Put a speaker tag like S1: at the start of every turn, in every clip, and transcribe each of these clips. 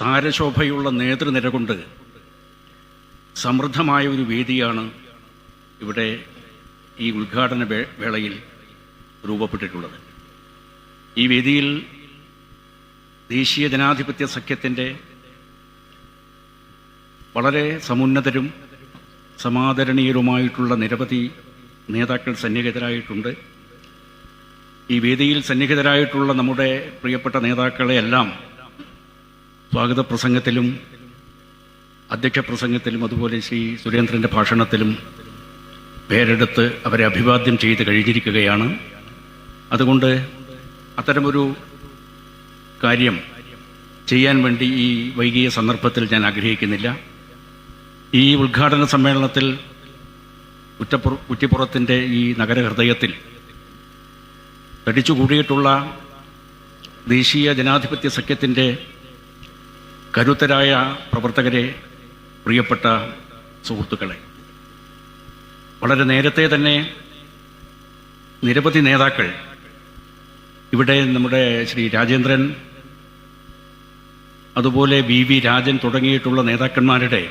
S1: താരശോഭയുള്ള നേതൃനിര കൊണ്ട് സമൃദ്ധമായ ഒരു വേദിയാണ് ഇവിടെ ഈ ഉദ്ഘാടന വേളയിൽ രൂപപ്പെട്ടിട്ടുള്ളത്. ഈ വേദിയിൽ ദേശീയ ജനാധിപത്യ സഖ്യത്തിന്റെ വളരെ സമുന്നതരും സമാദരണീയരുമായിട്ടുള്ള നിരവധി നേതാക്കൾ സന്നിഹിതരായിട്ടുണ്ട്. ഈ വേദിയിൽ സന്നിഹിതരായിട്ടുള്ള നമ്മുടെ പ്രിയപ്പെട്ട നേതാക്കളെയെല്ലാം സ്വാഗത പ്രസംഗത്തിലും അധ്യക്ഷ പ്രസംഗത്തിലും അതുപോലെ ശ്രീ സുരേന്ദ്രന്റെ ഭാഷണത്തിലും പേരെടുത്ത് അവരെ അഭിവാദ്യം ചെയ്ത് കഴിഞ്ഞിരിക്കുകയാണ്. അതുകൊണ്ട് അത്തരമൊരു കാര്യം ചെയ്യാൻ വേണ്ടി ഈ വൈകിയ സന്ദർഭത്തിൽ ഞാൻ ആഗ്രഹിക്കുന്നില്ല. ഈ ഉദ്ഘാടന സമ്മേളനത്തിൽ കുറ്റപ്പുറ കുറ്റിപ്പുറത്തിന്റെ ഈ നഗരഹൃദയത്തിൽ തടിച്ചുകൂടിയിട്ടുള്ള ദേശീയ ജനാധിപത്യ സഖ്യത്തിന്റെ കരുത്തരായ പ്രവർത്തകരെ പ്രിയപ്പെട്ട സുഹൃത്തുക്കളെ വളരെ നേരത്തെ തന്നെ നിരവധി നേതാക്കൾ ഇവിടെ നമ്മുടെ ശ്രീ രാജേന്ദ്രൻ അതുപോലെ വി വി രാജൻ തുടങ്ങിയിട്ടുള്ള നേതാക്കന്മാരുടെ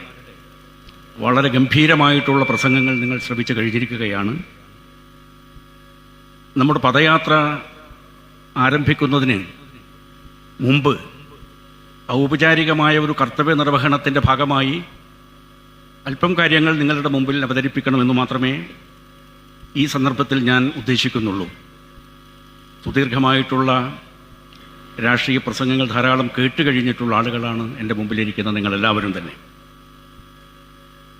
S1: വളരെ ഗംഭീരമായിട്ടുള്ള പ്രസംഗങ്ങൾ നിങ്ങൾ ശ്രമിച്ചു കഴിഞ്ഞിരിക്കുകയാണ്. നമ്മുടെ പദയാത്ര ആരംഭിക്കുന്നതിന് മുമ്പ് ഔപചാരികമായ ഒരു കർത്തവ്യ നിർവഹണത്തിന്റെ ഭാഗമായി അല്പം കാര്യങ്ങൾ നിങ്ങളുടെ മുമ്പിൽ അവതരിപ്പിക്കണമെന്ന് മാത്രമേ ഈ സന്ദർഭത്തിൽ ഞാൻ ഉദ്ദേശിക്കുന്നുള്ളൂ. സുദീർഘമായിട്ടുള്ള രാഷ്ട്രീയ പ്രസംഗങ്ങൾ ധാരാളം കേട്ട് കഴിഞ്ഞിട്ടുള്ള ആളുകളാണ് എന്റെ മുമ്പിലിരിക്കുന്ന നിങ്ങളെല്ലാവരും തന്നെ.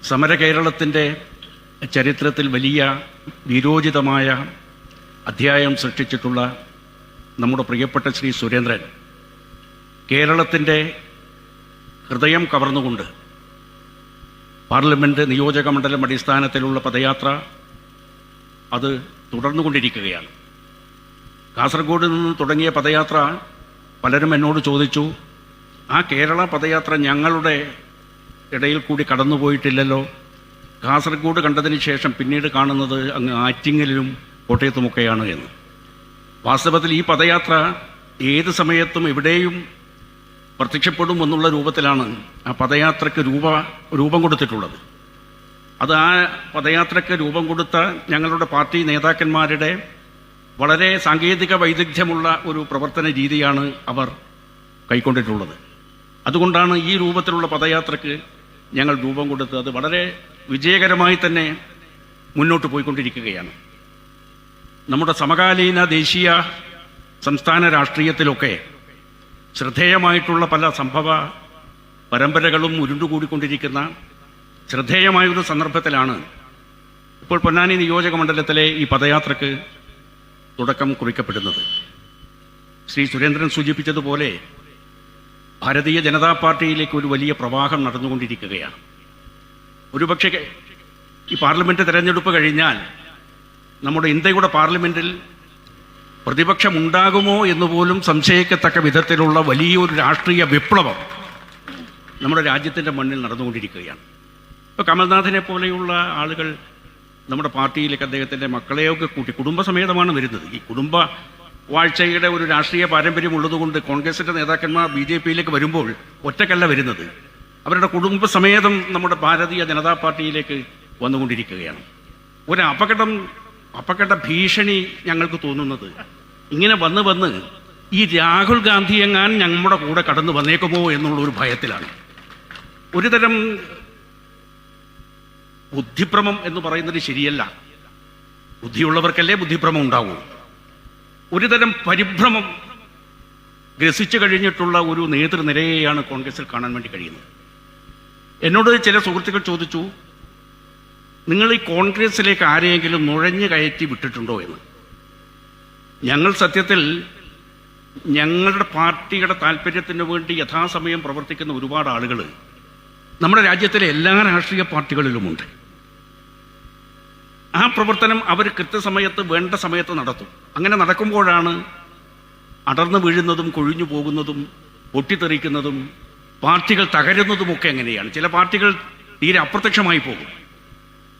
S1: സമര കേരളത്തിന്റെ ചരിത്രത്തിൽ വലിയ വിരോചിതമായ അധ്യായം സൃഷ്ടിച്ചിട്ടുള്ള നമ്മുടെ പ്രിയപ്പെട്ട ശ്രീ സുരേന്ദ്രൻ കേരളത്തിന്റെ ഹൃദയം കവർന്നുകൊണ്ട് പാർലമെന്റ് നിയോജക മണ്ഡലം അടിസ്ഥാനത്തിലുള്ള പദയാത്ര അത് തുടർന്നുകൊണ്ടിരിക്കുകയാണ്. കാസർഗോഡ് നിന്ന് തുടങ്ങിയ പദയാത്ര പലരും എന്നോട് ചോദിച്ചു ആ കേരള പദയാത്ര ഞങ്ങളുടെ ഇടയിൽ കൂടി കടന്നുപോയിട്ടില്ലല്ലോ? കാസർഗോഡ് കണ്ടതിന് ശേഷം പിന്നീട് കാണുന്നത് അങ്ങ് ആറ്റിങ്ങലിലും കോട്ടയത്തുമൊക്കെയാണ് എന്ന്. വാസ്തവത്തിൽ ഈ പദയാത്ര ഏത് സമയത്തും എവിടെയും പ്രത്യക്ഷപ്പെടും എന്നുള്ള രൂപത്തിലാണ് ആ പദയാത്രയ്ക്ക് രൂപ രൂപം കൊടുത്തിട്ടുള്ളത്. അത് ആ പദയാത്രയ്ക്ക് രൂപം കൊടുത്ത ഞങ്ങളുടെ പാർട്ടി നേതാക്കന്മാരുടെ വളരെ സാങ്കേതിക വൈദഗ്ധ്യമുള്ള ഒരു പ്രവർത്തന രീതിയാണ് അവർ കൈക്കൊണ്ടിട്ടുള്ളത്. അതുകൊണ്ടാണ് ഈ രൂപത്തിലുള്ള പദയാത്രയ്ക്ക് ഞങ്ങൾ രൂപം കൊടുത്ത് അത് വളരെ വിജയകരമായി തന്നെ മുന്നോട്ട് പോയിക്കൊണ്ടിരിക്കുകയാണ്. നമ്മുടെ സമകാലീന ദേശീയ സംസ്ഥാന രാഷ്ട്രീയത്തിലൊക്കെ ശ്രദ്ധേയമായിട്ടുള്ള പല സംഭവ പരമ്പരകളും ഉരുണ്ടുകൂടിക്കൊണ്ടിരിക്കുന്ന ശ്രദ്ധേയമായൊരു സന്ദർഭത്തിലാണ് ഇപ്പോൾ പൊന്നാനി നിയോജക മണ്ഡലത്തിലെ ഈ പദയാത്രക്ക് തുടക്കം കുറിക്കപ്പെടുന്നത്. ശ്രീ സുരേന്ദ്രൻ സൂചിപ്പിച്ചതുപോലെ ഭാരതീയ ജനതാ പാർട്ടിയിലേക്ക് ഒരു വലിയ പ്രവാഹം നടന്നുകൊണ്ടിരിക്കുകയാണ്. ഒരുപക്ഷെ ഈ പാർലമെന്റ് തെരഞ്ഞെടുപ്പ് കഴിഞ്ഞാൽ നമ്മുടെ ഇന്ത്യയുടെ പാർലമെന്റിൽ പ്രതിപക്ഷമുണ്ടാകുമോ എന്ന് പോലും സംശയിക്കത്തക്ക വിധത്തിലുള്ള വലിയൊരു രാഷ്ട്രീയ വിപ്ലവം നമ്മുടെ രാജ്യത്തിന്റെ മണ്ണിൽ നടന്നുകൊണ്ടിരിക്കുകയാണ്. ഇപ്പോൾ കമൽനാഥിനെ പോലെയുള്ള ആളുകൾ നമ്മുടെ പാർട്ടിയിലേക്ക് അദ്ദേഹത്തിന്റെ മക്കളെയൊക്കെ കൂട്ടി കുടുംബസമേതമാണ് വരുന്നത്. ഈ കുടുംബ വാഴ്ചയുടെ ഒരു രാഷ്ട്രീയ പാരമ്പര്യം ഉള്ളതുകൊണ്ട് കോൺഗ്രസിന്റെ നേതാക്കന്മാർ ബി ജെ പിയിലേക്ക് വരുമ്പോൾ ഒറ്റക്കല്ല വരുന്നത്. അവരുടെ കുടുംബസമേതം നമ്മുടെ ഭാരതീയ ജനതാ പാർട്ടിയിലേക്ക് വന്നുകൊണ്ടിരിക്കുകയാണ്. ഒരു അപകടം അപകട ഭീഷണി ഞങ്ങൾക്ക് തോന്നുന്നത് ഇങ്ങനെ വന്ന് വന്ന് ഈ രാഹുൽ ഗാന്ധി എങ്ങാൻ ഞങ്ങളുടെ കൂടെ കടന്നു വന്നേക്കുമോ എന്നുള്ള ഒരു ഭയത്തിലാണ്. ഒരു തരം ബുദ്ധിഭ്രമം എന്ന് പറയുന്നത് ശരിയല്ല. ബുദ്ധിയുള്ളവർക്കല്ലേ ബുദ്ധിഭ്രമം ഉണ്ടാവൂ? ഒരു തരം പരിഭ്രമം ഗ്രസിച്ചു കഴിഞ്ഞിട്ടുള്ള ഒരു നേതൃനിരയെയാണ് കോൺഗ്രസിൽ കാണാൻ വേണ്ടി കഴിയുന്നത്. എന്നോട് ചില സുഹൃത്തുക്കൾ ചോദിച്ചു നിങ്ങൾ ഈ കോൺഗ്രസിലേക്ക് ആരെയെങ്കിലും നുഴഞ്ഞു കയറ്റി വിട്ടിട്ടുണ്ടോ എന്ന്? ഞങ്ങൾ സത്യത്തിൽ ഞങ്ങളുടെ പാർട്ടിയുടെ താല്പര്യത്തിന് വേണ്ടി യഥാസമയം പ്രവർത്തിക്കുന്ന ഒരുപാട് ആളുകൾ നമ്മുടെ രാജ്യത്തിലെ എല്ലാ രാഷ്ട്രീയ പാർട്ടികളിലുമുണ്ട്. ആ പ്രവർത്തനം അവർ കൃത്യസമയത്ത് വേണ്ട സമയത്ത് നടത്തും. അങ്ങനെ നടക്കുമ്പോഴാണ് അടർന്നു വീഴുന്നതും കൊഴിഞ്ഞു പോകുന്നതും പൊട്ടിത്തെറിക്കുന്നതും പാർട്ടികൾ തകരുന്നതുമൊക്കെ എങ്ങനെയാണ്? ചില പാർട്ടികൾ തീരെ അപ്രത്യക്ഷമായി പോകും.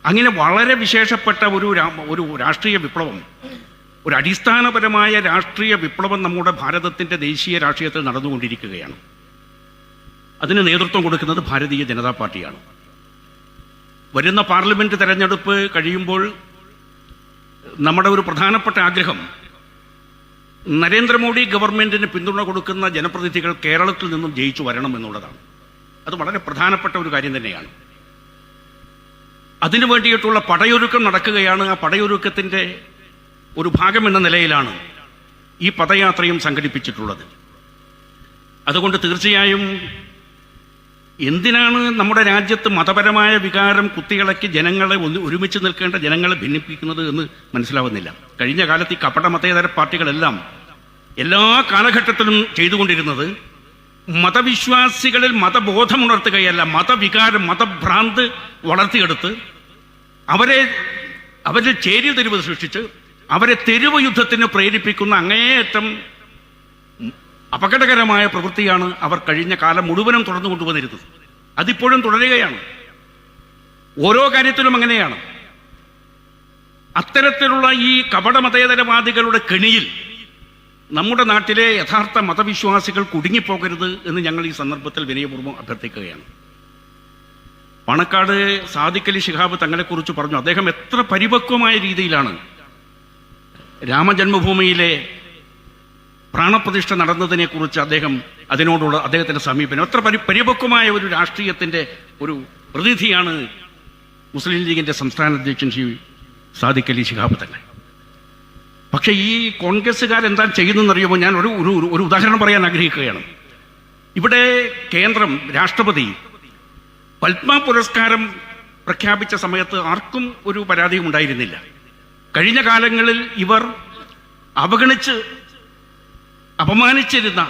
S1: അങ്ങനെ വളരെ വിശേഷപ്പെട്ട ഒരു ഒരു രാഷ്ട്രീയ വിപ്ലവം ഒരു അടിസ്ഥാനപരമായ രാഷ്ട്രീയ വിപ്ലവം നമ്മുടെ ഭാരതത്തിന്റെ ദേശീയ രാഷ്ട്രീയത്തിൽ നടന്നുകൊണ്ടിരിക്കുകയാണ്. അതിന് നേതൃത്വം കൊടുക്കുന്നത് ഭാരതീയ ജനതാ പാർട്ടിയാണ്. വരുന്ന പാർലമെന്റ് തെരഞ്ഞെടുപ്പ് കഴിയുമ്പോൾ നമ്മുടെ ഒരു പ്രധാനപ്പെട്ട ആഗ്രഹം നരേന്ദ്രമോദി ഗവൺമെന്റിന് പിന്തുണ കൊടുക്കുന്ന ജനപ്രതിനിധികൾ കേരളത്തിൽ നിന്നും ജയിച്ചു വരണം എന്നുള്ളതാണ്. അത് വളരെ പ്രധാനപ്പെട്ട ഒരു കാര്യം തന്നെയാണ്. അതിനു വേണ്ടിയിട്ടുള്ള പടയൊരുക്കം നടക്കുകയാണ്. ആ പടയൊരുക്കത്തിന്റെ ഒരു ഭാഗം എന്ന നിലയിലാണ് ഈ പദയാത്രയും സംഘടിപ്പിച്ചിട്ടുള്ളത്. അതുകൊണ്ട് തീർച്ചയായും എന്തിനാണ് നമ്മുടെ രാജ്യത്ത് മതപരമായ വികാരം കുത്തികളക്കി ജനങ്ങളെ ഒന്ന് ഒരുമിച്ച് നിൽക്കേണ്ട ജനങ്ങളെ ഭിന്നിപ്പിക്കുന്നത് എന്ന് മനസ്സിലാവുന്നില്ല. കഴിഞ്ഞ കാലത്ത് ഈ കപട മതേതര പാർട്ടികളെല്ലാം എല്ലാ കാലഘട്ടത്തിലും ചെയ്തുകൊണ്ടിരുന്നത് മതവിശ്വാസികളിൽ മതബോധമുണർത്തുകയല്ല മതവികാരം മതഭ്രാന്ത് വളർത്തിയെടുത്ത് അവരെ അവരിൽ ചേരി തെരുവ് സൃഷ്ടിച്ച് അവരെ തെരുവ് യുദ്ധത്തിന് പ്രേരിപ്പിക്കുന്ന അങ്ങേയറ്റം അപകടകരമായ പ്രവൃത്തിയാണ് അവർ കഴിഞ്ഞ കാലം മുഴുവനും തുടർന്നു കൊണ്ടുവന്നിരുന്നത്. അതിപ്പോഴും തുടരുകയാണ്. ഓരോ കാര്യത്തിലും അങ്ങനെയാണ്. അത്തരത്തിലുള്ള ഈ കപട മതേതരവാദികളുടെ കെണിയിൽ നമ്മുടെ നാട്ടിലെ യഥാർത്ഥ മതവിശ്വാസികൾ കുടുങ്ങിപ്പോകരുത് എന്ന് ഞങ്ങൾ ഈ സന്ദർഭത്തിൽ വിനയപൂർവം അഭ്യർത്ഥിക്കുകയാണ്. പണക്കാട് സാദിഖലി ശിഹാബ് തങ്ങളെക്കുറിച്ച് പറഞ്ഞു. അദ്ദേഹം എത്ര പരിപക്വമായ രീതിയിലാണ് രാമജന്മഭൂമിയിലെ പ്രാണപ്രതിഷ്ഠ നടന്നതിനെക്കുറിച്ച് അദ്ദേഹം അതിനോടുള്ള അദ്ദേഹത്തിന്റെ സമീപനം. എത്ര പരി പരിപക്വമായ ഒരു രാഷ്ട്രീയത്തിന്റെ ഒരു പ്രതിനിധിയാണ് മുസ്ലിം ലീഗിന്റെ സംസ്ഥാന അധ്യക്ഷൻ ശ്രീ സാദിഖ് അലി ശിഹാബ് തങ്ങൾ പക്ഷേ ഈ കോൺഗ്രസ്സുകാർ എന്താ ചെയ്യുന്നതെന്നറിയുമോ ഞാൻ ഒരു ഒരു ഒരു- ഒരു ഉദാഹരണം പറയാൻ ആഗ്രഹിക്കുകയാണ്. ഇവിടെ കേന്ദ്രം രാഷ്ട്രപതി പത്മ പുരസ്കാരം പ്രഖ്യാപിച്ച സമയത്ത് ആർക്കും ഒരു പരാതിയും ഉണ്ടായിരുന്നില്ല കഴിഞ്ഞ കാലങ്ങളിൽ ഇവർ അവഗണിച്ച് അപമാനിച്ചിരുന്ന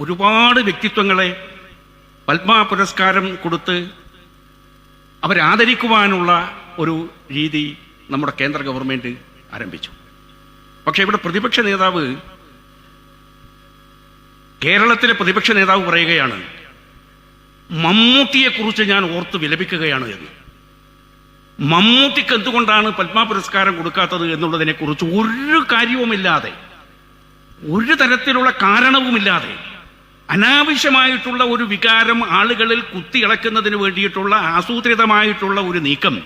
S1: ഒരുപാട് വ്യക്തിത്വങ്ങളെ പത്മ പുരസ്കാരം കൊടുത്ത് അവരാദരിക്കുവാനുള്ള ഒരു രീതി നമ്മുടെ കേന്ദ്ര ഗവൺമെന്റ് ആരംഭിച്ചു. പക്ഷേ ഇവിടെ പ്രതിപക്ഷ നേതാവ് കേരളത്തിലെ പ്രതിപക്ഷ നേതാവ് പറയുകയാണ് മമ്മൂട്ടിയെക്കുറിച്ച് ഞാൻ ഓർത്ത് വിലപിക്കുകയാണ് എന്ന്. മമ്മൂട്ടിക്ക് എന്തുകൊണ്ടാണ് പത്മ പുരസ്കാരം കൊടുക്കാത്തത് എന്നുള്ളതിനെക്കുറിച്ച് ഒരു കാര്യവുമില്ലാതെ ഒരു തരത്തിലുള്ള കാരണവുമില്ലാതെ അനാവശ്യമായിട്ടുള്ള ഒരു വികാരം ആളുകളിൽ കുത്തിയിളക്കുന്നതിന് വേണ്ടിയിട്ടുള്ള ആസൂത്രിതമായിട്ടുള്ള ഒരു നീക്കം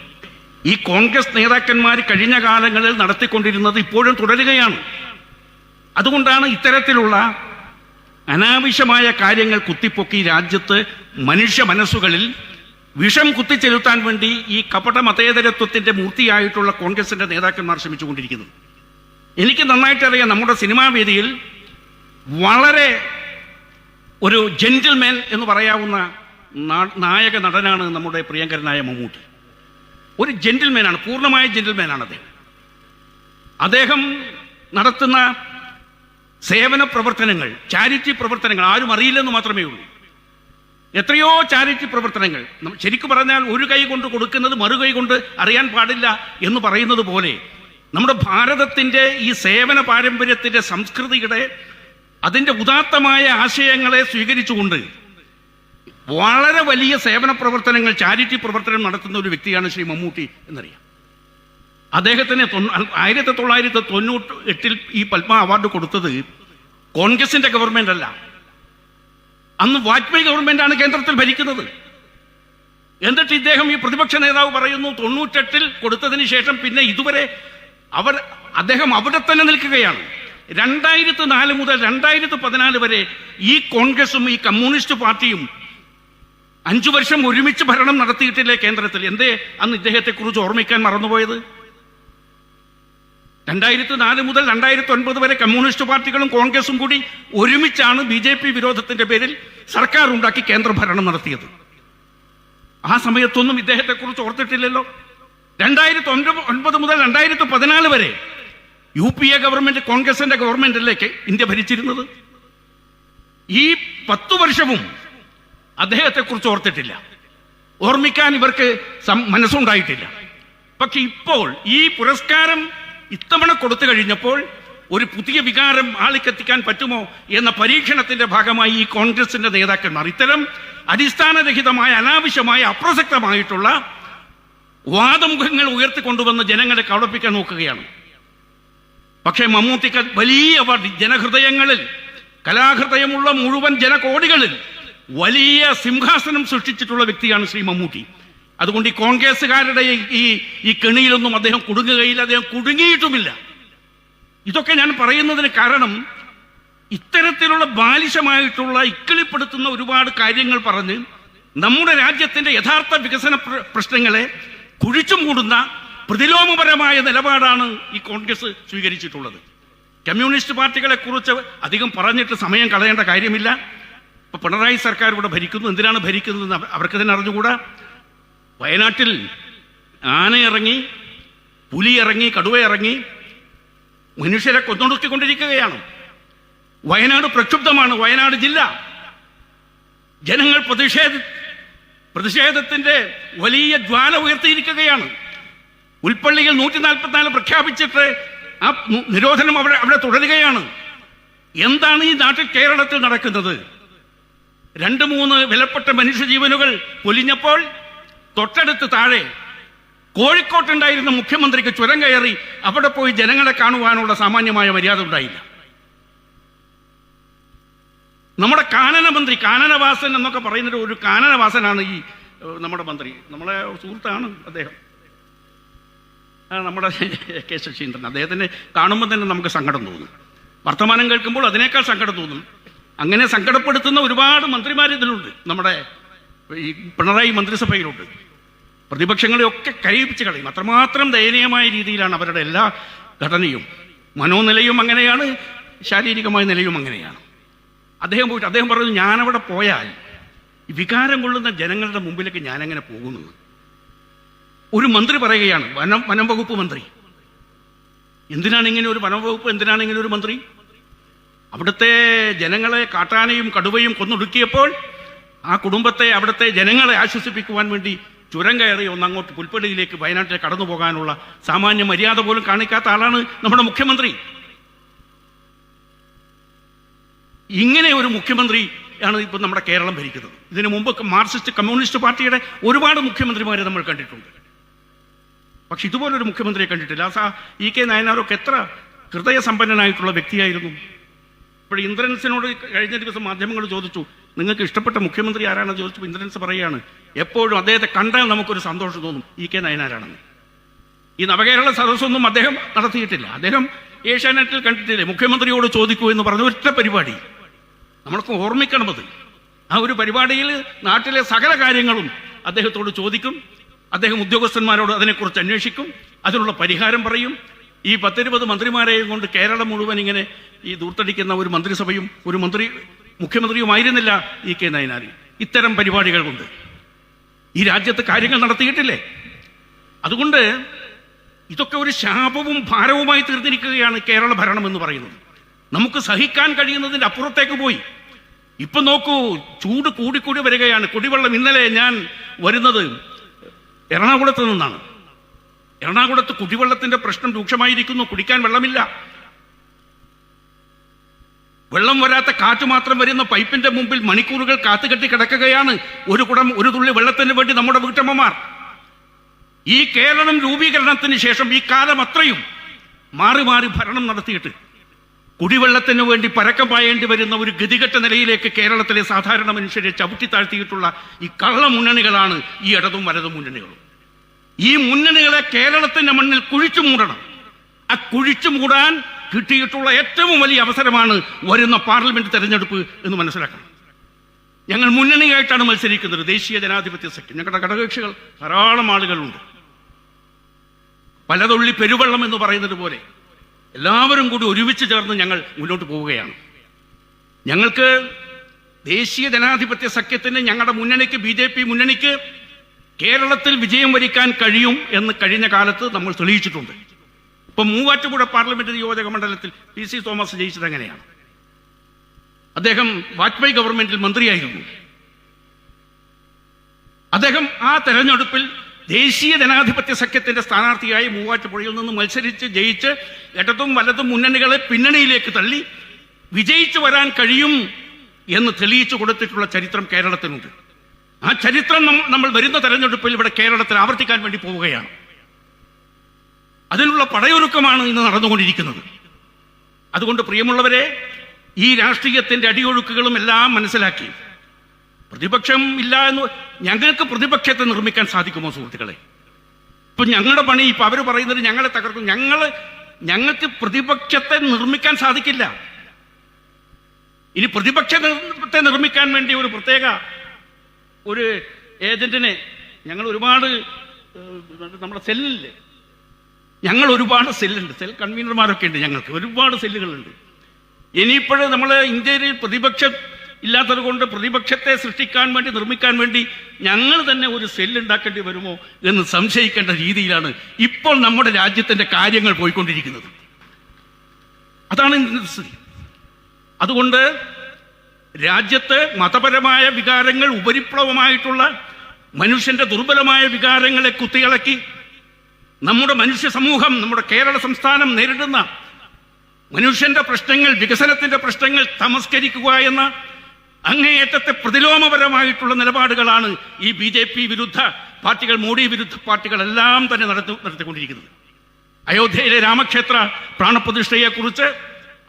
S1: ഈ കോൺഗ്രസ് നേതാക്കന്മാർ കഴിഞ്ഞ കാലങ്ങളിൽ നടത്തിക്കൊണ്ടിരുന്നത് ഇപ്പോഴും തുടരുകയാണ്. അതുകൊണ്ടാണ് ഇത്തരത്തിലുള്ള അനാവശ്യമായ കാര്യങ്ങൾ കുത്തിപ്പൊക്കി രാജ്യത്ത് മനുഷ്യ മനസ്സുകളിൽ വിഷം കുത്തിച്ചെലുത്താൻ വേണ്ടി ഈ കപട മതേതരത്വത്തിന്റെ മൂർത്തിയായിട്ടുള്ള കോൺഗ്രസിന്റെ നേതാക്കന്മാർ ശ്രമിച്ചുകൊണ്ടിരിക്കുന്നു. എനിക്ക് നന്നായിട്ടറിയാം നമ്മുടെ സിനിമാ വേദിയിൽ വളരെ ഒരു ജെന്റിൽമാൻ എന്ന് പറയാവുന്ന നായക നടനാണ് നമ്മുടെ പ്രിയങ്കരനായ മമ്മൂട്ടി. ഒരു ജെന്റിൽമാനാണ് പൂർണമായ ജെന്റിൽമാനാണ് അദ്ദേഹം. അദ്ദേഹം നടത്തുന്ന സേവന പ്രവർത്തനങ്ങൾ ചാരിറ്റി പ്രവർത്തനങ്ങൾ ആരും അറിയില്ലെന്ന് മാത്രമേ ഉള്ളൂ. എത്രയോ ചാരിറ്റി പ്രവർത്തനങ്ങൾ. ശരിക്കും പറഞ്ഞാൽ ഒരു കൈ കൊണ്ട് കൊടുക്കുന്നത് മറു കൈ കൊണ്ട് അറിയാൻ പാടില്ല എന്ന് പറയുന്നത് പോലെ നമ്മുടെ ഭാരതത്തിന്റെ ഈ സേവന പാരമ്പര്യത്തിന്റെ സംസ്കൃതിയുടെ അതിന്റെ ഉദാത്തമായ ആശയങ്ങളെ സ്വീകരിച്ചുകൊണ്ട് വളരെ വലിയ സേവന പ്രവർത്തനങ്ങൾ ചാരിറ്റി പ്രവർത്തനം നടത്തുന്ന ഒരു വ്യക്തിയാണ് ശ്രീ മമ്മൂട്ടി എന്നറിയാം. അദ്ദേഹത്തിന് ആയിരത്തി തൊള്ളായിരത്തി തൊണ്ണൂറ്റി എട്ടിൽ ഈ പത്മ അവാർഡ് കൊടുത്തത് കോൺഗ്രസിന്റെ ഗവൺമെന്റ് അല്ല അന്ന് വാജ്പേയി ഗവൺമെന്റാണ് കേന്ദ്രത്തിൽ ഭരിക്കുന്നത്. എന്നിട്ട് ഇദ്ദേഹം ഈ പ്രതിപക്ഷ നേതാവ് പറയുന്നു തൊണ്ണൂറ്റെട്ടിൽ കൊടുത്തതിന് ശേഷം പിന്നെ ഇതുവരെ അവർ അദ്ദേഹം അവിടെ തന്നെ നിൽക്കുകയാണ്. രണ്ടായിരത്തി നാല് മുതൽ രണ്ടായിരത്തി പതിനാല് വരെ ഈ കോൺഗ്രസും ഈ കമ്മ്യൂണിസ്റ്റ് പാർട്ടിയും അഞ്ചു വർഷം ഒരുമിച്ച് ഭരണം നടത്തിയിട്ടില്ലേ കേന്ദ്രത്തിൽ? എന്തേ അന്ന് ഇദ്ദേഹത്തെ കുറിച്ച് ഓർമ്മിക്കാൻ മറന്നുപോയത്? രണ്ടായിരത്തി നാല് മുതൽ രണ്ടായിരത്തി ഒൻപത് വരെ കമ്മ്യൂണിസ്റ്റ് പാർട്ടികളും കോൺഗ്രസും കൂടി ഒരുമിച്ചാണ് ബി ജെ പി വിരോധത്തിന്റെ പേരിൽ സർക്കാർ ഉണ്ടാക്കി കേന്ദ്ര ഭരണം നടത്തിയത്. ആ സമയത്തൊന്നും ഇദ്ദേഹത്തെ കുറിച്ച് ഓർത്തിട്ടില്ലല്ലോ. രണ്ടായിരത്തി ഒൻപത് മുതൽ രണ്ടായിരത്തി പതിനാല് വരെ യു പി എ ഗവൺമെന്റ് കോൺഗ്രസിന്റെ ഗവൺമെന്റിലേക്ക് ഇന്ത്യ ഭരിച്ചിരുന്നത്. ഈ പത്തു വർഷവും അദ്ദേഹത്തെക്കുറിച്ച് ഓർത്തിട്ടില്ല. ഓർമ്മിക്കാൻ ഇവർക്ക് മനസ്സുണ്ടായിട്ടില്ല. പക്ഷെ ഇപ്പോൾ ഈ പുരസ്കാരം ഇത്തവണ കൊടുത്തു കഴിഞ്ഞപ്പോൾ ഒരു പുതിയ വികാരം ആളിക്കെത്തിക്കാൻ പറ്റുമോ എന്ന പരീക്ഷണത്തിന്റെ ഭാഗമായി ഈ കോൺഗ്രസിന്റെ നേതാക്കന്മാർ ഇത്തരം അടിസ്ഥാനരഹിതമായ അനാവശ്യമായ അപ്രസക്തമായിട്ടുള്ള വാദമുഖങ്ങൾ ഉയർത്തിക്കൊണ്ടുവന്ന് ജനങ്ങളെ കവളപ്പിക്കാൻ നോക്കുകയാണ്. പക്ഷേ മമ്മൂട്ടിക്ക് വലിയ ജനഹൃദയങ്ങളിൽ കലാഹൃദയമുള്ള മുഴുവൻ ജനകോടികളിൽ വലിയ സിംഹാസനം സൃഷ്ടിച്ചിട്ടുള്ള വ്യക്തിയാണ് ശ്രീ മമ്മൂട്ടി. അതുകൊണ്ട് ഈ കോൺഗ്രസ്സുകാരുടെ ഈ- ഈ കെണിയിലൊന്നും അദ്ദേഹം കുടുങ്ങുകയില്ല അദ്ദേഹം കുടുങ്ങിയിട്ടുമില്ല. ഇതൊക്കെ ഞാൻ പറയുന്നതിന് കാരണം ഇത്തരത്തിലുള്ള ബാലിശമായിട്ടുള്ള ഇക്കിളിപ്പെടുത്തുന്ന ഒരുപാട് കാര്യങ്ങൾ പറഞ്ഞ് നമ്മുടെ രാജ്യത്തിന്റെ യഥാർത്ഥ വികസന പ്രശ്നങ്ങളെ കുഴിച്ചു മൂടുന്ന പ്രതിലോമപരമായ നിലപാടാണ് ഈ കോൺഗ്രസ് സ്വീകരിച്ചിട്ടുള്ളത്. കമ്മ്യൂണിസ്റ്റ് പാർട്ടികളെ കുറിച്ച് അധികം പറഞ്ഞിട്ട് സമയം കളയേണ്ട കാര്യമില്ല. ഇപ്പൊ പിണറായി സർക്കാർ ഇവിടെ ഭരിക്കുന്നു. എന്തിനാണ് ഭരിക്കുന്നത് അവർക്ക് തന്നെ അറിഞ്ഞുകൂടാ. വയനാട്ടിൽ ആന ഇറങ്ങി പുലി ഇറങ്ങി കടുവ ഇറങ്ങി മനുഷ്യരെ കൊന്നൊടുക്കിക്കൊണ്ടിരിക്കുകയാണ് വയനാട് പ്രക്ഷുബ്ധമാണ്. വയനാട് ജില്ല. ജനങ്ങൾ പ്രതിഷേധ പ്രതിഷേധത്തിന്റെ വലിയ ജ്വാല ഉയർത്തിയിരിക്കുകയാണ്. ഉൾപ്പള്ളിയിൽ നൂറ്റി നാൽപ്പത്തിനാല് പ്രഖ്യാപിച്ചിട്ട് ആ നിരോധനം അവിടെ അവിടെ തുടരുകയാണ്. എന്താണ് ഈ നാട്ടിൽ കേരളത്തിൽ നടക്കുന്നത്? രണ്ട് മൂന്ന് വിലപ്പെട്ട മനുഷ്യജീവനുകൾ പൊലിഞ്ഞപ്പോൾ തൊട്ടടുത്ത് താഴെ കോഴിക്കോട്ടുണ്ടായിരുന്ന മുഖ്യമന്ത്രിക്ക് ചുരം കയറി അവിടെ പോയി ജനങ്ങളെ കാണുവാനുള്ള സാമാന്യമായ മര്യാദ ഉണ്ടായില്ല. നമ്മുടെ കാനന മന്ത്രി കാനനവാസൻ എന്നൊക്കെ പറയുന്നത് ഒരു കാനനവാസനാണ് ഈ നമ്മുടെ മന്ത്രി. നമ്മളെ സുഹൃത്താണ് അദ്ദേഹം. നമ്മുടെ കെ ശശീന്ദ്രൻ. അദ്ദേഹത്തിനെ കാണുമ്പോൾ തന്നെ നമുക്ക് സങ്കടം തോന്നും. വർത്തമാനം കേൾക്കുമ്പോൾ അതിനേക്കാൾ സങ്കടം തോന്നും. അങ്ങനെ സങ്കടപ്പെടുത്തുന്ന ഒരുപാട് മന്ത്രിമാർ ഇതിലുണ്ട് നമ്മുടെ ഈ പിണറായി മന്ത്രിസഭയിലുണ്ട്. പ്രതിപക്ഷങ്ങളെയൊക്കെ കരയിപ്പിച്ച് കളയും. അത്രമാത്രം ദയനീയമായ രീതിയിലാണ് അവരുടെ എല്ലാ ഘടനയും. മനോനിലയും അങ്ങനെയാണ് ശാരീരികമായ നിലയും അങ്ങനെയാണ്. അദ്ദേഹം പോയിട്ട് അദ്ദേഹം പറഞ്ഞു ഞാനവിടെ പോയാൽ വികാരം കൊള്ളുന്ന ജനങ്ങളുടെ മുമ്പിലേക്ക് ഞാനെങ്ങനെ പോകുന്നു? ഒരു മന്ത്രി പറയുകയാണ് വനം വനം വകുപ്പ് മന്ത്രി. എന്തിനാണ് ഇങ്ങനെ ഒരു വനം വകുപ്പ് എന്തിനാണ് ഇങ്ങനെ ഒരു മന്ത്രി? അവിടുത്തെ ജനങ്ങളെ കാട്ടാനയും കടുവയും കൊന്നൊടുക്കിയപ്പോൾ ആ കുടുംബത്തെ അവിടുത്തെ ജനങ്ങളെ ആശ്വസിപ്പിക്കുവാൻ വേണ്ടി ചുരം കയറി ഒന്നങ്ങോട്ട് പുൽപ്പള്ളിയിലേക്ക് വയനാട്ടിൽ കടന്നു പോകാനുള്ള സാമാന്യ മര്യാദ പോലും കാണിക്കാത്ത ആളാണ് നമ്മുടെ മുഖ്യമന്ത്രി. ഇങ്ങനെ ഒരു മുഖ്യമന്ത്രി ആണ് ഇപ്പം നമ്മുടെ കേരളം ഭരിക്കുന്നത്. ഇതിനു മുമ്പ് മാർക്സിസ്റ്റ് കമ്മ്യൂണിസ്റ്റ് പാർട്ടിയുടെ ഒരുപാട് മുഖ്യമന്ത്രിമാരെ നമ്മൾ കണ്ടിട്ടുണ്ട്. പക്ഷെ ഇതുപോലൊരു മുഖ്യമന്ത്രിയെ കണ്ടിട്ടില്ല. സാ- ഇ കെ നായനാരൊക്കെ എത്ര ഹൃദയസമ്പന്നനായിട്ടുള്ള വ്യക്തിയായിരുന്നു. ഇപ്പോൾ ഇന്ദ്രൻസിനോട് കഴിഞ്ഞ ദിവസം മാധ്യമങ്ങൾ ചോദിച്ചു നിങ്ങൾക്ക് ഇഷ്ടപ്പെട്ട മുഖ്യമന്ത്രി ആരാണെന്ന് ചോദിച്ചപ്പോൾ ഇന്ദ്രൻസ് പറയുകയാണ് എപ്പോഴും അദ്ദേഹത്തെ കണ്ടാൽ നമുക്കൊരു സന്തോഷം തോന്നും ഇ കെ നയനാരാണെന്ന്. ഈ നവകേരള സദസ്സൊന്നും അദ്ദേഹം നടത്തിയിട്ടില്ല. അദ്ദേഹം ഏഷ്യാനെറ്റിൽ കണ്ടിട്ടില്ലേ മുഖ്യമന്ത്രിയോട് ചോദിക്കൂ എന്ന് പറഞ്ഞ ഒറ്റ പരിപാടി. നമ്മൾക്ക് ഓർമ്മിക്കണം അത്. ആ ഒരു പരിപാടിയിൽ നാട്ടിലെ സകല കാര്യങ്ങളും അദ്ദേഹത്തോട് ചോദിക്കും അദ്ദേഹം ഉദ്യോഗസ്ഥന്മാരോട് അതിനെക്കുറിച്ച് അന്വേഷിക്കും അതിനുള്ള പരിഹാരം പറയും ഈ പത്തിരുപത് മന്ത്രിമാരെയും കൊണ്ട് കേരളം മുഴുവൻ ഇങ്ങനെ ഈ ദൂർത്തടിക്കുന്ന ഒരു മന്ത്രിസഭയും ഒരു മന്ത്രി മുഖ്യമന്ത്രിയുമായിരുന്നില്ല ഇ കെ നയനാരി. ഇത്തരം പരിപാടികൾ കൊണ്ട് ഈ രാജ്യത്ത് കാര്യങ്ങൾ നടത്തിയിട്ടില്ലേ? അതുകൊണ്ട് ഇതൊക്കെ ഒരു ശാപവും ഭാരവുമായി തീർന്നിരിക്കുകയാണ് കേരള ഭരണം എന്ന് പറയുന്നത്. നമുക്ക് സഹിക്കാൻ കഴിയുന്നതിന്റെ അപ്പുറത്തേക്ക് പോയി. ഇപ്പൊ നോക്കൂ ചൂട് കൂടിക്കൂടി വരികയാണ്. കുടിവെള്ളം ഇന്നലെ ഞാൻ വരുന്നത് എറണാകുളത്ത് നിന്നാണ്. എറണാകുളത്ത് കുടിവെള്ളത്തിന്റെ പ്രശ്നം രൂക്ഷമായിരിക്കുന്നു. കുടിക്കാൻ വെള്ളമില്ല. വെള്ളം വരാത്ത കാറ്റ് മാത്രം വരുന്ന പൈപ്പിന്റെ മുമ്പിൽ മണിക്കൂറുകൾ കാത്തുകെട്ടി കിടക്കുകയാണ്. ഒരു കുടം ഒരു തുള്ളി വെള്ളത്തിന് വേണ്ടി നമ്മുടെ വീട്ടമ്മമാർ. ഈ കേരളം രൂപീകരണത്തിന് ശേഷം ഈ കാലം അത്രയും മാറി മാറി ഭരണം നടത്തിയിട്ട് കുടിവെള്ളത്തിന് വേണ്ടി പരക്കം പായേണ്ടി വരുന്ന ഒരു ഗതികെട്ട നിലയിലേക്ക് കേരളത്തിലെ സാധാരണ മനുഷ്യരെ ചവിട്ടി താഴ്ത്തിയിട്ടുള്ള ഈ കള്ള മുന്നണികളാണ് ഈ ഇടതും വലതും മുന്നണികളും. ഈ മുന്നണികളെ കേരളത്തിന്റെ മണ്ണിൽ കുഴിച്ചു മൂടണം. ആ കുഴിച്ചു മൂടാൻ കിട്ടിയിട്ടുള്ള ഏറ്റവും വലിയ അവസരമാണ് വരുന്ന പാർലമെന്റ് തെരഞ്ഞെടുപ്പ് എന്ന് മനസ്സിലാക്കണം. ഞങ്ങൾ മുന്നണിയായിട്ടാണ് മത്സരിക്കുന്നത്. ദേശീയ ജനാധിപത്യ സഖ്യം ഞങ്ങളുടെ ഘടകകക്ഷികൾ ധാരാളം ആളുകളുണ്ട്. പലതൊള്ളി പെരുവെള്ളം എന്ന് പറയുന്നത് പോലെ എല്ലാവരും കൂടി ഒരുമിച്ച് ചേർന്ന് ഞങ്ങൾ മുന്നോട്ട് പോവുകയാണ്. ഞങ്ങൾക്ക് ദേശീയ ജനാധിപത്യ സഖ്യത്തിന് ഞങ്ങളുടെ മുന്നണിക്ക് ബി മുന്നണിക്ക് കേരളത്തിൽ വിജയം വരിക്കാൻ കഴിയും എന്ന് കഴിഞ്ഞ കാലത്ത് നമ്മൾ തെളിയിച്ചിട്ടുണ്ട്. ഇപ്പൊ മൂവാറ്റുപുഴ പാർലമെന്റ് നിയോജക മണ്ഡലത്തിൽ പി സി തോമസ് ജയിച്ചത് എങ്ങനെയാണ്? അദ്ദേഹം വാജ്പേയി ഗവൺമെന്റിൽ മന്ത്രിയായിരുന്നു. അദ്ദേഹം ആ തെരഞ്ഞെടുപ്പിൽ ദേശീയ ജനാധിപത്യ സഖ്യത്തിന്റെ സ്ഥാനാർത്ഥിയായി മൂവാറ്റുപുഴയിൽ നിന്ന് മത്സരിച്ച് ജയിച്ച് ഇടതും വലതും മുന്നണികളെ പിന്നണിയിലേക്ക് തള്ളി വിജയിച്ചു വരാൻ കഴിയും എന്ന് തെളിയിച്ചു കൊടുത്തിട്ടുള്ള ചരിത്രം കേരളത്തിനുണ്ട്. ആ ചരിത്രം നമ്മൾ വരുന്ന തെരഞ്ഞെടുപ്പിൽ ഇവിടെ കേരളത്തിൽ ആവർത്തിക്കാൻ വേണ്ടി പോവുകയാണ്. അതിനുള്ള പടയൊരുക്കമാണ് ഇന്ന് നടന്നുകൊണ്ടിരിക്കുന്നത്. അതുകൊണ്ട് പ്രിയമുള്ളവരെ ഈ രാഷ്ട്രീയത്തിന്റെ അടിയൊഴുക്കുകളും എല്ലാം മനസ്സിലാക്കി. പ്രതിപക്ഷം ഇല്ല എന്ന് ഞങ്ങൾക്ക് പ്രതിപക്ഷത്തെ നിർമ്മിക്കാൻ സാധിക്കുമോ സുഹൃത്തുക്കളെ? ഇപ്പൊ ഞങ്ങളുടെ പണി ഇപ്പൊ അവർ പറയുന്നത് ഞങ്ങളെ തകർക്കും. ഞങ്ങൾ ഞങ്ങൾക്ക് പ്രതിപക്ഷത്തെ നിർമ്മിക്കാൻ സാധിക്കില്ല. ഇനി പ്രതിപക്ഷത്തെ നിർമ്മിക്കാൻ വേണ്ടി ഒരു പ്രത്യേക ഒരു ഏജന്റിനെ ഞങ്ങൾ ഒരുപാട് നമ്മുടെ സെല്ലില്ലേ ഞങ്ങൾ ഒരുപാട് സെല്ലുണ്ട്. സെൽ കൺവീനർമാരൊക്കെ ഉണ്ട് ഞങ്ങൾക്ക്. ഒരുപാട് സെല്ലുകളുണ്ട്. ഇനിയിപ്പോഴും നമ്മൾ ഇന്ത്യയിൽ പ്രതിപക്ഷം ഇല്ലാത്തത് കൊണ്ട് പ്രതിപക്ഷത്തെ സൃഷ്ടിക്കാൻ വേണ്ടി നിർമ്മിക്കാൻ വേണ്ടി ഞങ്ങൾ തന്നെ ഒരു സെല്ലുണ്ടാക്കേണ്ടി വരുമോ എന്ന് സംശയിക്കേണ്ട രീതിയിലാണ് ഇപ്പോൾ നമ്മുടെ രാജ്യത്തിന്റെ കാര്യങ്ങൾ പോയിക്കൊണ്ടിരിക്കുന്നത്. അതാണ് അതുകൊണ്ട് രാജ്യത്ത് മതപരമായ വികാരങ്ങൾ ഉപരിപ്ലവമായിട്ടുള്ള മനുഷ്യന്റെ ദുർബലമായ വികാരങ്ങളെ കുത്തിയിളക്കി നമ്മുടെ മനുഷ്യ സമൂഹം നമ്മുടെ കേരള സംസ്ഥാനം നേരിടുന്ന മനുഷ്യന്റെ പ്രശ്നങ്ങൾ വികസനത്തിന്റെ പ്രശ്നങ്ങൾ തമസ്കരിക്കുക എന്ന അങ്ങേയറ്റത്തെ പ്രതിലോമപരമായിട്ടുള്ള നിലപാടുകളാണ് ഈ ബി ജെ പി വിരുദ്ധ പാർട്ടികൾ മോഡി വിരുദ്ധ പാർട്ടികളെല്ലാം തന്നെ നടത്തി നടത്തിക്കൊണ്ടിരിക്കുന്നത്. അയോധ്യയിലെ രാമക്ഷേത്ര പ്രാണപ്രതിഷ്ഠയെക്കുറിച്ച്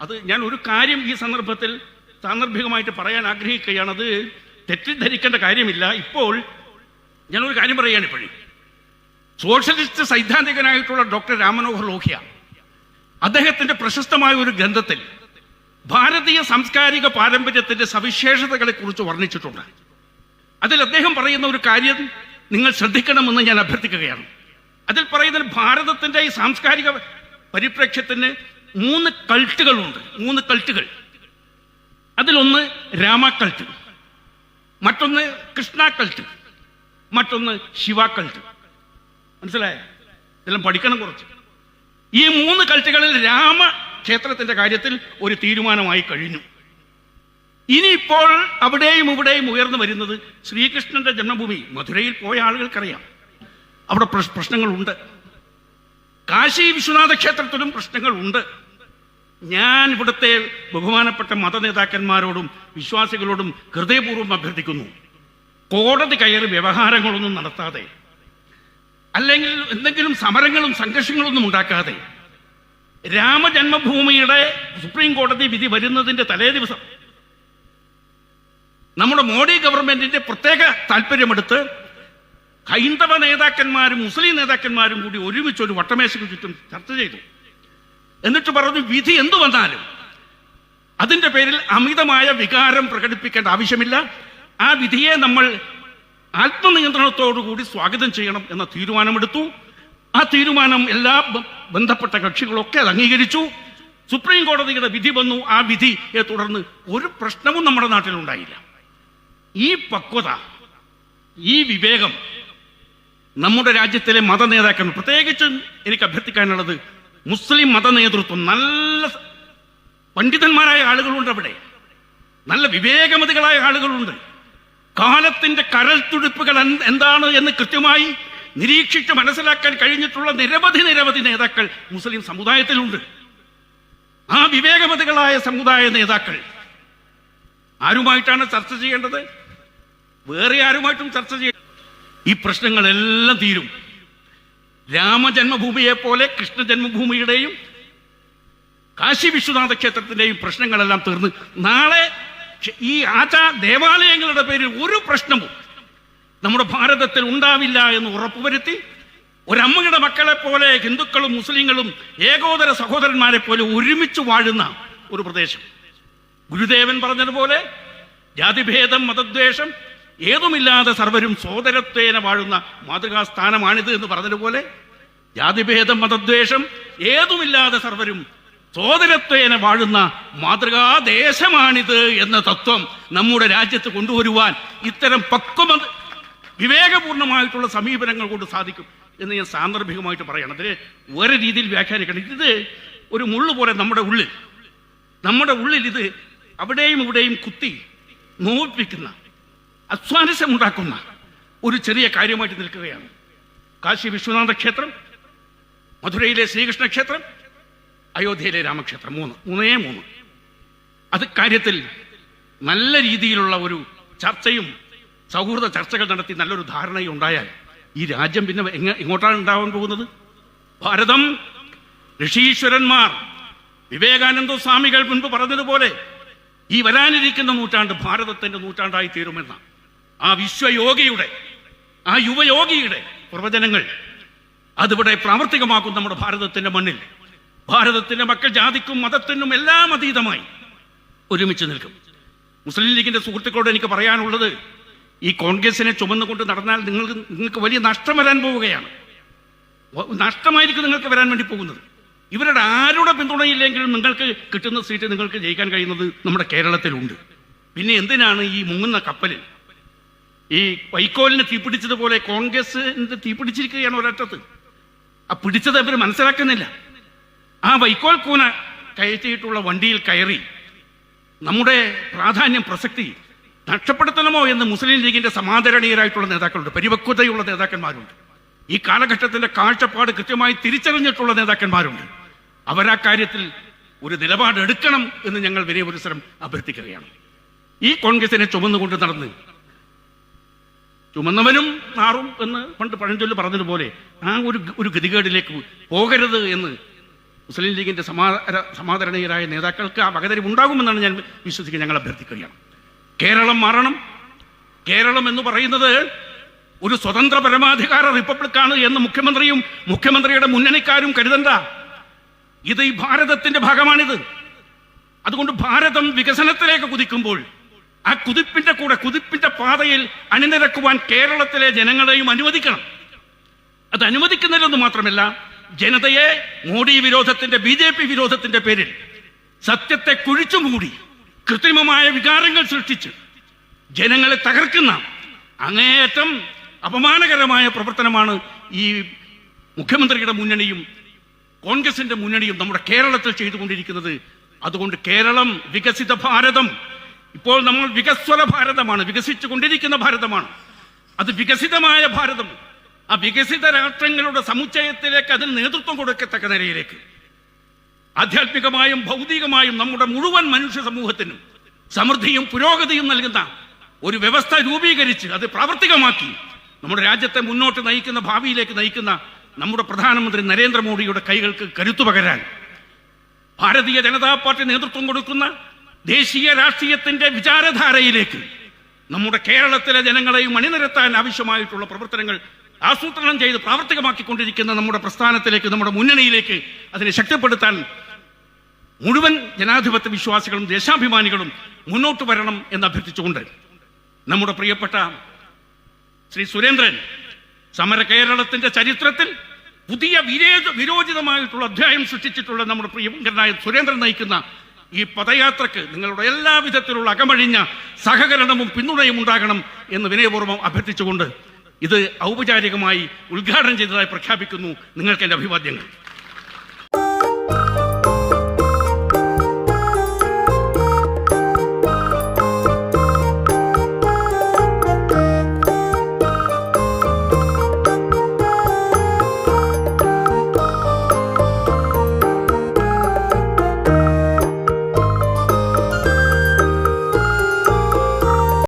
S1: അത് ഞാൻ ഒരു കാര്യം ഈ സന്ദർഭത്തിൽ സാന്ദർഭികമായിട്ട് പറയാൻ ആഗ്രഹിക്കുകയാണത് തെറ്റിദ്ധരിക്കേണ്ട കാര്യമില്ല. ഇപ്പോൾ ഞാനൊരു കാര്യം പറയുകയാണ് ഇപ്പോഴും. സോഷ്യലിസ്റ്റ് സൈദ്ധാന്തികനായിട്ടുള്ള ഡോക്ടർ രാമനോഹർ ലോഹ്യ അദ്ദേഹത്തിന്റെ പ്രശസ്തമായ ഒരു ഗ്രന്ഥത്തിൽ ഭാരതീയ സാംസ്കാരിക പാരമ്പര്യത്തിന്റെ സവിശേഷതകളെ കുറിച്ച് വർണിച്ചിട്ടുണ്ട്. അതിൽ അദ്ദേഹം പറയുന്ന ഒരു കാര്യം നിങ്ങൾ ശ്രദ്ധിക്കണമെന്ന് ഞാൻ അഭ്യർത്ഥിക്കുകയാണ്. അതിൽ പറയുന്നത് ഭാരതത്തിന്റെ ഈ സാംസ്കാരിക പരിപ്രേക്ഷ്യത്തിന് മൂന്ന് കൾട്ടുകളുണ്ട്. മൂന്ന് കൾട്ടുകൾ. അതിലൊന്ന് രാമാക്കൾട്ട് കൾട്ട് മറ്റൊന്ന് കൃഷ്ണാക്കൾട്ട് മറ്റൊന്ന് ശിവാക്കൾട്ട് മനസ്സിലായ? ഇതെല്ലാം പഠിക്കണം കുറച്ച്. ഈ മൂന്ന് കൾട്ടുകളിൽ രാമ ക്ഷേത്രത്തിന്റെ കാര്യത്തിൽ ഒരു തീരുമാനമായി കഴിഞ്ഞു. ഇനിയിപ്പോൾ അവിടെയും ഇവിടെയും ഉയർന്നു വരുന്നത് ശ്രീകൃഷ്ണന്റെ ജന്മഭൂമി. മധുരയിൽ പോയ ആളുകൾക്കറിയാം. അവിടെ പ്രശ്- പ്രശ്നങ്ങളുണ്ട്. കാശി വിശ്വനാഥ ക്ഷേത്രത്തിലും പ്രശ്നങ്ങളുണ്ട്. ഞാൻ ഇവിടുത്തെ ബഹുമാനപ്പെട്ട മത നേതാക്കന്മാരോടും വിശ്വാസികളോടും ഹൃദയപൂർവം അഭ്യർത്ഥിക്കുന്നു. കോടതി കയറി വ്യവഹാരങ്ങളൊന്നും നടത്താതെ അല്ലെങ്കിൽ എന്തെങ്കിലും സമരങ്ങളും സംഘർഷങ്ങളൊന്നും ഉണ്ടാക്കാതെ രാമജന്മഭൂമിയുടെ സുപ്രീം കോടതി വിധി വരുന്നതിന്റെ തലേ ദിവസം നമ്മുടെ മോഡി ഗവൺമെന്റിന്റെ പ്രത്യേക താല്പര്യമെടുത്ത് ഹൈന്ദവ നേതാക്കന്മാരും മുസ്ലിം നേതാക്കന്മാരും കൂടി ഒരുമിച്ച് ഒരു വട്ടമേശയ്ക്ക് ചുറ്റും ചർച്ച ചെയ്തു. എന്നിട്ട് പറഞ്ഞു വിധി എന്തു വന്നാലും? അതിന്റെ പേരിൽ അമിതമായ വികാരം പ്രകടിപ്പിക്കേണ്ട ആവശ്യമില്ല. ആ വിധിയെ നമ്മൾ ആത്മനിയന്ത്രണത്തോടുകൂടി സ്വാഗതം ചെയ്യണം എന്ന തീരുമാനമെടുത്തു. ആ തീരുമാനം എല്ലാ ബന്ധപ്പെട്ട കക്ഷികളൊക്കെ അത് അംഗീകരിച്ചു. സുപ്രീം കോടതിയുടെ വിധി വന്നു. ആ വിധിയെ തുടർന്ന് ഒരു പ്രശ്നവും നമ്മുടെ നാട്ടിലുണ്ടായില്ല. ഈ പക്വത ഈ വിവേകം നമ്മുടെ രാജ്യത്തിലെ മത നേതാക്കൾ പ്രത്യേകിച്ചും എനിക്ക് അഭ്യർത്ഥിക്കാനുള്ളത് മുസ്ലിം മത നേതൃത്വം നല്ല പണ്ഡിതന്മാരായ ആളുകളുണ്ട് അവിടെ. നല്ല വിവേകമതികളായ ആളുകളുണ്ട്. കാലത്തിന്റെ കരൽ തുടിപ്പുകൾ എന്താണ് എന്ന് കൃത്യമായി നിരീക്ഷിച്ച് മനസ്സിലാക്കാൻ കഴിഞ്ഞിട്ടുള്ള നിരവധി നിരവധി നേതാക്കൾ മുസ്ലിം സമുദായത്തിലുണ്ട്. ആ വിവേകമതികളായ സമുദായ നേതാക്കൾ ആരുമായിട്ടാണ് ചർച്ച ചെയ്യേണ്ടത്? വേറെ ആരുമായിട്ടും ചർച്ച ചെയ്യ ഈ പ്രശ്നങ്ങളെല്ലാം തീരും. രാമജന്മഭൂമിയെ പോലെ കൃഷ്ണ ജന്മഭൂമിയുടെയും കാശി വിശ്വനാഥ ക്ഷേത്രത്തിന്റെയും പ്രശ്നങ്ങളെല്ലാം തീർന്ന് നാളെ ഈ ആചാ ദേവാലയങ്ങളുടെ പേരിൽ ഒരു പ്രശ്നവും നമ്മുടെ ഭാരതത്തിൽ ഉണ്ടാവില്ല എന്ന് ഉറപ്പുവരുത്തി ഒരമ്മയുടെ മക്കളെ പോലെ ഹിന്ദുക്കളും മുസ്ലിങ്ങളും ഏകോദര സഹോദരന്മാരെ പോലെ ഒരുമിച്ച് വാഴുന്ന ഒരു പ്രദേശം. ഗുരുദേവൻ പറഞ്ഞതുപോലെ ജാതിഭേദം മതദ്വേഷം ഏതുമില്ലാതെ സർവരും സോദരത്വേന വാഴുന്ന മാതൃകാ സ്ഥാനമാണിത് എന്ന് പറഞ്ഞതുപോലെ ജാതിഭേദം മതദ്വേഷം ഏതുമില്ലാതെ സർവരും സോദരത്വേന വാഴുന്ന മാതൃകാ ദേശമാണിത് എന്ന തത്വം നമ്മുടെ രാജ്യത്ത് കൊണ്ടുവരുവാൻ ഇത്തരം പക്വമ വിവേകപൂർണമായിട്ടുള്ള സമീപനങ്ങൾ കൊണ്ട് സാധിക്കും എന്ന് ഞാൻ സാന്ദർഭികമായിട്ട് പറയണം. അതിന് വേറെ രീതിയിൽ വ്യാഖ്യാനിക്കണം. ഇത് ഒരു മുള്ളു പോലെ നമ്മുടെ ഉള്ളിൽ നമ്മുടെ ഉള്ളിൽ ഇത് അവിടെയും ഇവിടെയും കുത്തി നോവിപ്പിക്കുന്ന അസ്വാരസ്യമുണ്ടാക്കുന്ന ഒരു ചെറിയ കാര്യമായിട്ട് നിൽക്കുകയാണ്. കാശി വിശ്വനാഥ ക്ഷേത്രം മധുരയിലെ ശ്രീകൃഷ്ണ ക്ഷേത്രം അയോധ്യയിലെ രാമക്ഷേത്രം മൂന്ന് മൂന്നേ മൂന്ന്. അത് കാര്യത്തിൽ നല്ല രീതിയിലുള്ള ഒരു ചർച്ചയും സൗഹൃദ ചർച്ചകൾ നടത്തി നല്ലൊരു ധാരണയും ഉണ്ടായാൽ ഈ രാജ്യം പിന്നെ എങ്ങ എങ്ങോട്ടാണ് ഉണ്ടാവാൻ പോകുന്നത്? ഭാരതം ഋഷീശ്വരന്മാർ വിവേകാനന്ദ സ്വാമികൾ മുൻപ് പറഞ്ഞതുപോലെ ഈ വരാനിരിക്കുന്ന നൂറ്റാണ്ട് ഭാരതത്തിന്റെ നൂറ്റാണ്ടായി തീരുമെന്ന ആ വിശ്വയോഗിയുടെ ആ യുവയോഗിയുടെ പ്രവചനങ്ങൾ അതിവിടെ പ്രാവർത്തികമാക്കും നമ്മുടെ ഭാരതത്തിന്റെ മണ്ണിൽ. ഭാരതത്തിന്റെ മക്കൾ ജാതിക്കും മതത്തിനും എല്ലാം അതീതമായി ഒരുമിച്ച് നിൽക്കും. മുസ്ലിം ലീഗിന്റെ സുഹൃത്തുക്കളോട് എനിക്ക് പറയാനുള്ളത് ഈ കോൺഗ്രസിനെ ചുമന്നുകൊണ്ട് നടന്നാൽ നിങ്ങൾക്ക് നിങ്ങൾക്ക് വലിയ നഷ്ടം വരാൻ പോവുകയാണ്. നഷ്ടമായിരിക്കും നിങ്ങൾക്ക് വരാൻ വേണ്ടി പോകുന്നത്. ഇവരുടെ ആരുടെ പിന്തുണയില്ലെങ്കിലും നിങ്ങൾക്ക് കിട്ടുന്ന സീറ്റ് നിങ്ങൾക്ക് ജയിക്കാൻ കഴിയുന്നത് നമ്മുടെ കേരളത്തിലുണ്ട്. പിന്നെ എന്തിനാണ് ഈ മുങ്ങുന്ന കപ്പലിൽ? ഈ വൈക്കോലിന് തീപിടിച്ചതുപോലെ കോൺഗ്രസ് തീപിടിച്ചിരിക്കുകയാണ് ഒരറ്റത്ത്. ആ പിടിച്ചത് അവർ മനസ്സിലാക്കുന്നില്ല. ആ വൈക്കോൽ കൂന കയറ്റിയിട്ടുള്ള വണ്ടിയിൽ കയറി നമ്മുടെ പ്രാധാന്യം പ്രസക്തി നഷ്ടപ്പെടുത്തണമോ എന്ന് മുസ്ലിം ലീഗിന്റെ സമാദരണീയരായിട്ടുള്ള നേതാക്കളുണ്ട്. പരിപക്വതയുള്ള നേതാക്കന്മാരുണ്ട്. ഈ കാലഘട്ടത്തിന്റെ കാഴ്ചപ്പാട് കൃത്യമായി തിരിച്ചറിഞ്ഞിട്ടുള്ള നേതാക്കന്മാരുണ്ട്. അവരാ കാര്യത്തിൽ ഒരു നിലപാടെടുക്കണം എന്ന് ഞങ്ങൾ വിനയപുരസരം അഭ്യർത്ഥിക്കുകയാണ്. ഈ കോൺഗ്രസിനെ ചുമന്നുകൊണ്ട് നടന്ന് ചുമന്നവനും മാറും എന്ന് പണ്ട് പഴഞ്ചൊല്ല് പറഞ്ഞതുപോലെ ആ ഒരു ഒരു ഗതികേടിലേക്ക് പോകരുത് എന്ന് മുസ്ലിം ലീഗിന്റെ സമാധാര സമാദരണീയരായ നേതാക്കൾക്ക് ആ വകതിരിവ് ഉണ്ടാകുമെന്നാണ് ഞാൻ വിശ്വസിക്കുന്നത്. ഞങ്ങൾ അഭ്യർത്ഥിക്കുകയാണ്. കേരളം മാറണം. കേരളം എന്ന് പറയുന്നത് ഒരു സ്വതന്ത്ര പരമാധികാര റിപ്പബ്ലിക്കാണ് എന്ന് മുഖ്യമന്ത്രിയും മുഖ്യമന്ത്രിയുടെ മുന്നണിക്കാരും കരുതണ്ട. ഇത് ഈ ഭാരതത്തിന്റെ ഭാഗമാണിത്. അതുകൊണ്ട് ഭാരതം വികസനത്തിലേക്ക് കുതിക്കുമ്പോൾ ആ കുതിപ്പിന്റെ കൂടെ കുതിപ്പിന്റെ പാതയിൽ അണിനിരക്കുവാൻ കേരളത്തിലെ ജനങ്ങളെയും അനുവദിക്കണം. അത് അനുവദിക്കുന്നില്ലെന്ന് മാത്രമല്ല ജനതയെ മോഡി വിരോധത്തിന്റെ ബി ജെ പി വിരോധത്തിന്റെ പേരിൽ സത്യത്തെ കുഴിച്ചു മൂടി കൃത്രിമമായ വികാരങ്ങൾ സൃഷ്ടിച്ച് ജനങ്ങളെ തകർക്കുന്ന അങ്ങേയറ്റം അപമാനകരമായ പ്രവർത്തനമാണ് ഈ മുഖ്യമന്ത്രിയുടെ മുന്നണിയും കോൺഗ്രസിന്റെ മുന്നണിയും നമ്മുടെ കേരളത്തിൽ ചെയ്തുകൊണ്ടിരിക്കുന്നത്. അതുകൊണ്ട് കേരളം വികസിത ഭാരതം ഇപ്പോൾ നമ്മൾ വികസ്വര ഭാരതമാണ് വികസിച്ചു കൊണ്ടിരിക്കുന്ന ഭാരതമാണ്. അത് വികസിതമായ ഭാരതം. ആ വികസിത രാഷ്ട്രങ്ങളുടെ സമുച്ചയത്തിലേക്ക് അതിന് നേതൃത്വം കൊടുക്കത്തക്ക നിലയിലേക്ക്. ആധ്യാത്മികമായും ഭൗതികമായും നമ്മുടെ മുഴുവൻ മനുഷ്യ സമൂഹത്തിനും സമൃദ്ധിയും പുരോഗതിയും നൽകുന്ന ഒരു വ്യവസ്ഥ രൂപീകരിച്ച് അത് പ്രാവർത്തികമാക്കി നമ്മുടെ രാജ്യത്തെ മുന്നോട്ട് നയിക്കുന്ന ഭാവിയിലേക്ക് നയിക്കുന്ന നമ്മുടെ പ്രധാനമന്ത്രി നരേന്ദ്രമോദിയുടെ കൈകൾക്ക് കരുത്തു പകരാൻ ഭാരതീയ ജനതാ പാർട്ടി നേതൃത്വം കൊടുക്കുന്ന ദേശീയ രാഷ്ട്രീയത്തിന്റെ വിചാരധാരയിലേക്ക് നമ്മുടെ കേരളത്തിലെ ജനങ്ങളെയും അണിനിരത്താൻ ആവശ്യമായിട്ടുള്ള പ്രവർത്തനങ്ങൾ ആസൂത്രണം ചെയ്ത് പ്രാവർത്തികമാക്കിക്കൊണ്ടിരിക്കുന്ന നമ്മുടെ പ്രസ്ഥാനത്തിലേക്ക് നമ്മുടെ മുന്നണിയിലേക്ക് അതിനെ ശക്തിപ്പെടുത്താൻ മുഴുവൻ ജനാധിപത്യ വിശ്വാസികളും ദേശാഭിമാനികളും മുന്നോട്ട് വരണം എന്ന് അഭ്യർത്ഥിച്ചുകൊണ്ട് നമ്മുടെ പ്രിയപ്പെട്ട ശ്രീ സുരേന്ദ്രൻ സമര കേരളത്തിന്റെ ചരിത്രത്തിൽ പുതിയ വിരേച വിരോചിതമായിട്ടുള്ള അധ്യായം സൃഷ്ടിച്ചിട്ടുള്ള നമ്മുടെ പ്രിയങ്കരനായ സുരേന്ദ്രൻ നയിക്കുന്ന ഈ പദയാത്രക്ക് നിങ്ങളുടെ എല്ലാവിധത്തിലുള്ള അകമഴിഞ്ഞ സഹകരണവും പിന്തുണയും ഉണ്ടാകണം എന്ന് വിനയപൂർവം അഭ്യർത്ഥിച്ചുകൊണ്ട് ഇത് ഔപചാരികമായി ഉദ്ഘാടനം ചെയ്തതായി പ്രഖ്യാപിക്കുന്നു നിങ്ങൾക്ക് എന്റെ അഭിവാദ്യങ്ങൾ.